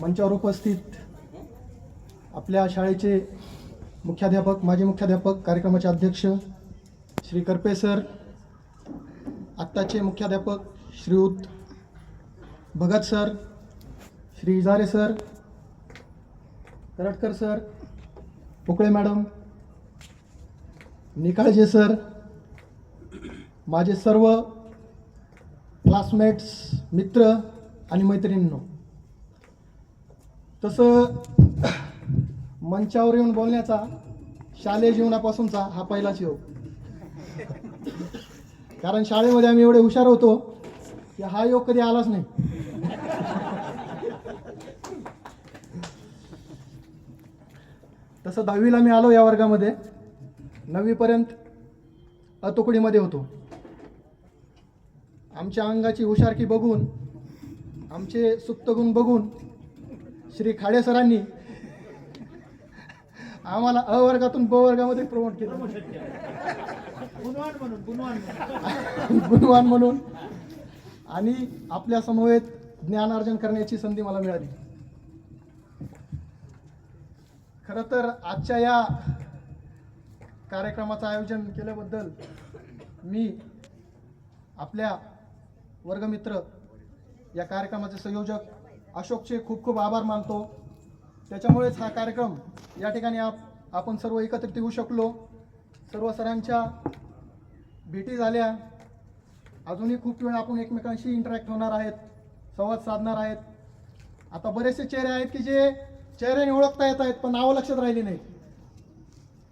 मंचावर उपस्थित आपल्या शाळेचे मुख्याध्यापक माजी मुख्याध्यापक कार्यक्रमाचे अध्यक्ष श्री करपे सर आत्ताचे मुख्याध्यापक Shriyut Bhagat sir Shri Ijare sir Karatkar sir Pokale madam Nikalje sir माझे सर्व क्लासमेट्स मित्र आणि मैत्रिणींनो तसं मंचावर येऊन बोलण्याचा शालेय जीवनापासूनचा हा पहिलाच योग. कारण शाळेमध्ये आम्ही एवढे हुशार होतो की हा योग कधी आलाच नाही. तसं दहावीला मी आलो या वर्गामध्ये. नववीपर्यंत अतुकडीमध्ये होतो. आमच्या अंगाची हुशारकी बघून आमचे सुप्त गुण बघून श्री खाडे सरांनी आम्हाला अ वर्गातून ब वर्गामध्ये प्रमोट केलं गुणवान म्हणून. आणि आपल्या समवेत ज्ञानार्जन करण्याची संधी मला मिळाली. खरं तर आजच्या या कार्यक्रमाचं आयोजन केल्याबद्दल मी आपल्या वर्गमित्र या कार्यक्रमाचे संयोजक अशोकचे खूप खूप आभार मानतो. त्याच्यामुळेच हा कार्यक्रम या ठिकाणी आप आपण सर्व एकत्रित येऊ शकलो. सर्व सरांच्या भेटी झाल्या. अजूनही खूप वेळ आपण एकमेकांशी इंटरॅक्ट होणार आहेत संवाद साधणार आहेत. आता बरेचसे चेहरे आहेत की जे चेहऱ्याने ओळखता येत आहेत पण नावं लक्षात राहिली नाही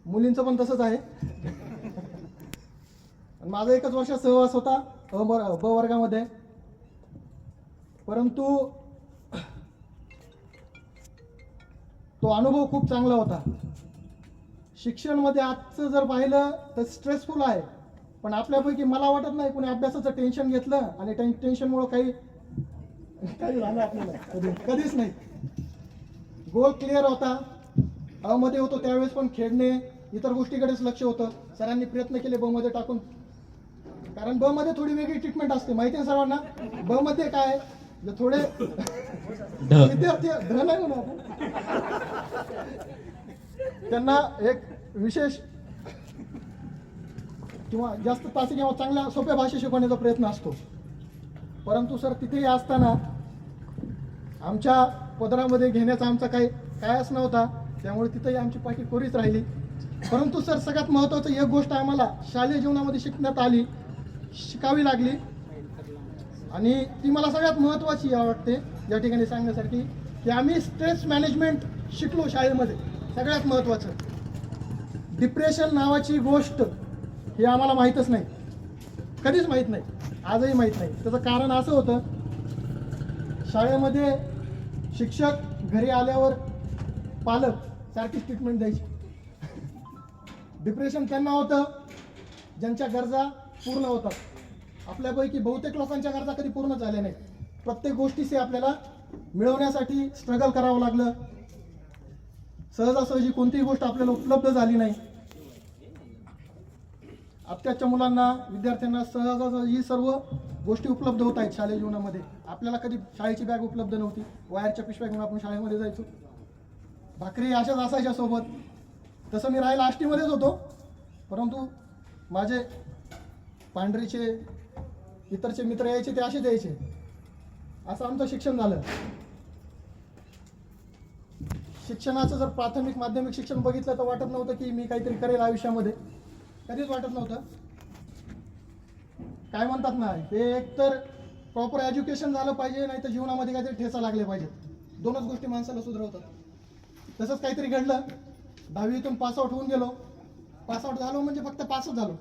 मुलींचं पण तसंच आहे. माझा एकच वर्ष सहवास होता अ ब वर्गामध्ये. परंतु तो अनुभव खूप चांगला होता. शिक्षणमध्ये आजचं जर पाहिलं तर स्ट्रेसफुल आहे. पण आपल्यापैकी मला वाटत नाही कोणी अभ्यासाचं टेन्शन घेतलं आणि टेन टेन्शनमुळं काही काही झालं आपल्याला. कधी कधीच नाही. गोल क्लिअर होता. अमध्ये मध्ये होतो त्यावेळेस पण खेळणे इतर गोष्टीकडेच लक्ष होतं. सरांनी प्रयत्न केले ब मध्ये टाकून. कारण ब मध्ये थोडी वेगळी ट्रीटमेंट असते. माहिती आहे सर्वांना? ब मध्ये काय? थोडे विद्यार्थी आपण. त्यांना एक विशेष किंवा जास्त तासी किंवा चांगल्या सोप्या भाषेत शिकवण्याचा प्रयत्न असतो. परंतु सर तिथेही असताना आमच्या पदरामध्ये घेण्याचा आमचा काही कायच नव्हता. त्यामुळे तिथेही आमची पाठी कोरीच राहिली. परंतु सर सगळ्यात महत्त्वाचं एक गोष्ट आम्हाला शालेय जीवनामध्ये शिकण्यात आली शिकावी लागली. आणि ती मला सगळ्यात महत्त्वाची वाटते या ठिकाणी सांगण्यासाठी की आम्ही स्ट्रेस मॅनेजमेंट शिकलो शाळेमध्ये. सगळ्यात महत्त्वाचं डिप्रेशन नावाची गोष्ट हे आम्हाला माहीतच नाही. कधीच माहीत नाही. आजही माहीत नाही. त्याचं कारण असं होतं शाळेमध्ये शिक्षक घरी आल्यावर पालक सारखीच ट्रीटमेंट द्यायची. डिप्रेशन त्यांना होतं ज्यांच्या गरजा पूर्ण होतात. आपल्यापैकी बहुतेक लोकांच्या गरजा कधी पूर्ण झाल्या नाही प्रत्येक गोष्टीचे आपल्याला मिळवण्यासाठी स्ट्रगल करावं लागलं. सहजासहजी कोणतीही गोष्ट आपल्याला उपलब्ध झाली नाही. आत्ताच्या मुलांना विद्यार्थ्यांना सहजासहजी सर्व गोष्टी उपलब्ध होत आहेत शालेय जीवनामध्ये. आपल्याला कधी शाळेची बॅग उपलब्ध नव्हती. वायरच्या पिशव्या घेऊन आपण शाळेमध्ये जायचो. भाकरी अशाच असायच्या सोबत. तसं मी राहायला आष्टीमध्येच होतो. परंतु माझे पांढरीचे इतरचे मित्र यायचे ते असेच यायचे. असं आमचं शिक्षण झालं. शिक्षणाचं जर प्राथमिक माध्यमिक शिक्षण बघितलं तर वाटत नव्हतं की मी काहीतरी करेल आयुष्यामध्ये. कधीच वाटत नव्हतं. काय म्हणतात ना हे एकतर प्रॉपर एज्युकेशन झालं पाहिजे नाही तर जीवनामध्ये काहीतरी ठेचा लागले पाहिजे दोनच गोष्टी माणसाला सुधरवतात. तसंच काहीतरी घडलं. दहावीतून पासआउट होऊन गेलो. पासआउट झालो म्हणजे फक्त पासच झालो.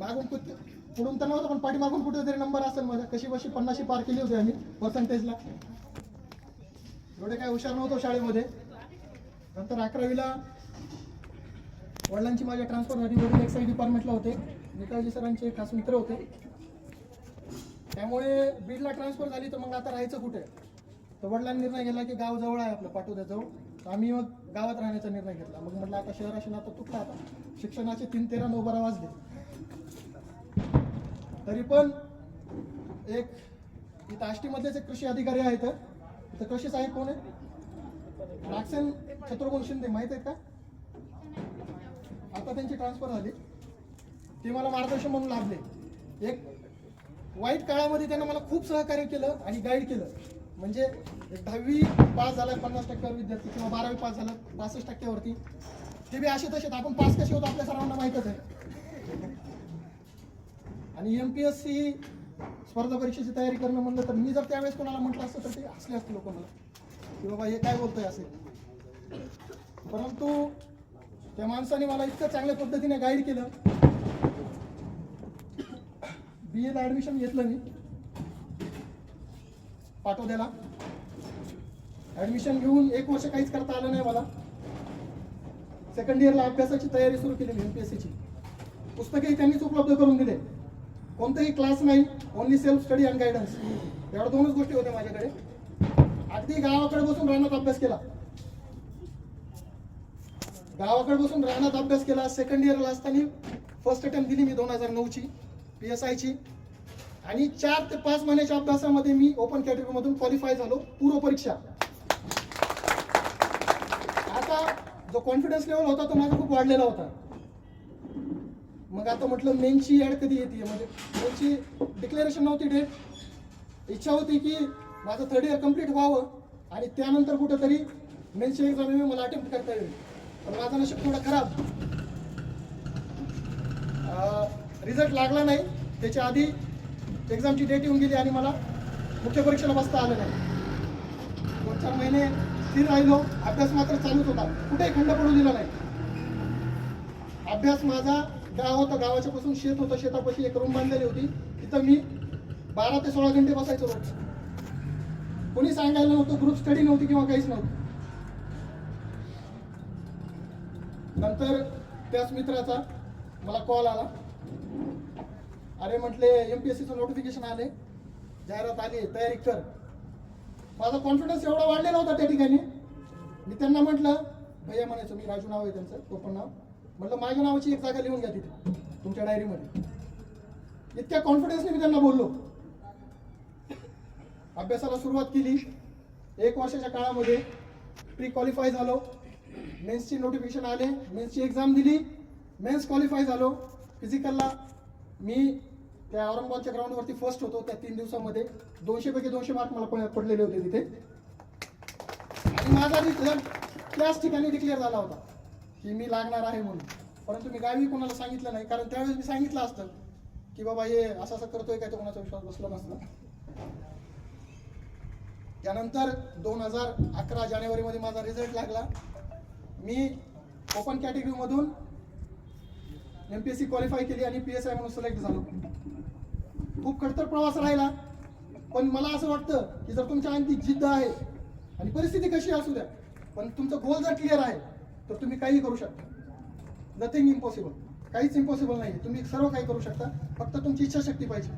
मागून कुठे पुढून तर नव्हतं पण पाठीमागून कुठेतरी नंबर असेल माझा. कशी बशी पन्नाशी पार केली होती आम्ही पर्सेंटेजला एवढे काय हुशार नव्हतो शाळेमध्ये. नंतर अकरावीला वडिलांची माझ्या ट्रान्सफर झाली वडील एक्साईज डिपार्टमेंटला होते. निकाळजी सरांचे एक खास मित्र होते. त्यामुळे बीडला ट्रान्सफर झाली तर मग आता राहायचं कुठे? तर वडिलांनी निर्णय घेतला की गाव जवळ आहे आपलं पाटोद्या जवळ. तर आम्ही मग गावात राहण्याचा निर्णय घेतला. मग म्हटलं आता शहराशी नातं तुटलं आता. शिक्षणाचे तीन तेरा नऊ बारा वाजले. तरी पण एक इथं आष्टीमधलेच एक कृषी अधिकारी आहेत. तर कृषी आहे कोण आहे नागसेन छत्रपती शिंदे माहीत आहेत का? आता त्यांची ट्रान्सफर झाली. ते मला मार्गदर्शन म्हणून लाभले. एक वाईट काळामध्ये त्यांना मला खूप सहकार्य केलं आणि गाईड केलं. म्हणजे दहावी पास झाला पन्नास टक्क्यावर विद्यार्थी किंवा बारावी पास झाला पासष्ट टक्क्यावरती. ते बी असे तसे आपण पास कसे होतो आपल्या सर्वांना माहीतच आहे. आणि एम पी एस सी स्पर्धा परीक्षेची तयारी करणं म्हणलं तर मी जर त्यावेळेस कोणाला म्हटलं असतं तर ते हसले असते लोक मला. की बाबा हे काय बोलतोय असे. परंतु त्या माणसाने मला इतकं चांगल्या पद्धतीने गाईड केलं. बी एला ॲडमिशन घेतलं मी. पाठवद्याला ॲडमिशन घेऊन एक वर्ष काहीच करता आलं नाही मला. सेकंड इयरला अभ्यासाची तयारी सुरू केली एम पी एस सीची पुस्तकही त्यांनीच उपलब्ध करून दिले. कोणताही क्लास नाही only self study and guidance एवढ्या दोनच गोष्टी होत्या माझ्याकडे. अगदी गावाकडे बसून रानात अभ्यास केला. गावाकडे बसून रानात अभ्यास केला. सेकंड इयरला असताना फर्स्ट अटेम्प्ट दिली मी दोन हजार नऊची पी एस आयची आणि चार ते पाच महिन्याच्या अभ्यासामध्ये मी ओपन कॅटेगरीमधून क्वालिफाय झालो. पूर्व परीक्षा. आता जो कॉन्फिडन्स लेवल होता तो माझा खूप वाढलेला होता. मग आता म्हटलं मेनची ॲड कधी येते? म्हणजे मेनची डिक्लेरेशन नव्हती डेट इच्छा होती की माझं थर्ड इयर कंप्लीट व्हावं आणि त्यानंतर कुठंतरी मेनची एक्झाम मला अटेम्प्ट करता येईल. पण माझं नशीब थोडं खराब. रिझल्ट लागला नाही. त्याच्या आधी एक्झामची डेट येऊन गेली आणि मला मुख्य परीक्षेला बसता आलं नाही. दोन चार महिने स्थिर राहिलो. अभ्यास मात्र चालूच होता. कुठेही खंड पडू दिला नाही. अभ्यास माझा गाव होतं गावाच्या पासून शेत होतं शेतापाशी एक रूम बांधलेली होती. तिथं मी बारा ते सोळा घंटे बसायचो रोज. कोणी सांगायला नव्हतं ग्रुप स्टडी नव्हती किंवा काहीच नव्हतं. नंतर त्याच मित्राचा मला कॉल आला. अरे म्हटले एम पी एस सीचं नोटिफिकेशन आले. जाहिरात आली तयारी कर. माझा कॉन्फिडन्स एवढा वाढलेला होता त्या ठिकाणी. मी त्यांना म्हटलं भैया म्हणायचं मी राजू नाव आहे त्यांचं टोपण नाव. म्हटलं माझ्या नावाची एक जागा लिहून घ्या तिथे तुमच्या डायरीमध्ये. इतक्या कॉन्फिडन्सने मी त्यांना बोललो. अभ्यासाला सुरुवात केली. एक वर्षाच्या काळामध्ये प्री क्वालिफाय झालो मेन्सची नोटिफिकेशन आले. मेन्सची एक्झाम दिली. मेन्स क्वालिफाय झालो. फिजिकलला मी त्या औरंगाबादच्या ग्राउंडवरती फर्स्ट होतो त्या तीन दिवसामध्ये. दोनशेपैकी दोनशे मार्क मला पडलेले होते तिथे. आणि माझा रिझल्ट त्याच ठिकाणी डिक्लेअर झाला होता. की मी लागणार आहे म्हणून. परंतु मी गावी कोणाला सांगितलं नाही कारण त्यावेळेस मी सांगितलं असतं की बाबा हे असं असं करतोय काय तो कोणाचा विश्वास बसला नसला त्यानंतर दोन हजार अकरा जानेवारीमध्ये माझा रिझल्ट लागला. मी open कॅटेगरीमधून M P S C qualify केली आणि पी एस आय म्हणून सिलेक्ट झालो. खूप खडतर प्रवास राहिला पण मला असं वाटतं की जर तुमच्या अंती जिद्द आहे आणि परिस्थिती कशी असू द्या पण तुमचं गोल जर क्लिअर आहे तर तुम्ही काही करू शकता. नथिंग इम्पॉसिबल काहीच इम्पॉसिबल नाही तुम्ही सर्व काही करू शकता. फक्त तुमची इच्छाशक्ती पाहिजे.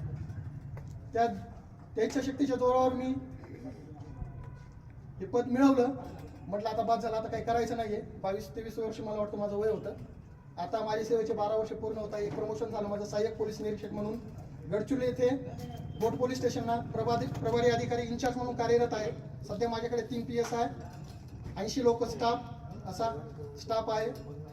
त्या त्या इच्छाशक्तीच्या जोरावर मी हे पद मिळवलं. म्हटलं आता बाद झालं. आता काही करायचं नाही आहे बावीस तेवीस वर्ष मला वाटतं माझं वय होतं. आता माझ्या सेवेचे बारा वर्ष पूर्ण होता एक प्रमोशन झालं माझं सहाय्यक पोलीस निरीक्षक म्हणून. गडचुले येथे बोट पोलीस स्टेशनला प्रभारी प्रभारी अधिकारी इन्चार्ज म्हणून कार्यरत आहे. सध्या माझ्याकडे तीन पी एस आहे ऐंशी लोक स्टाफ असा स्टाफ आहे.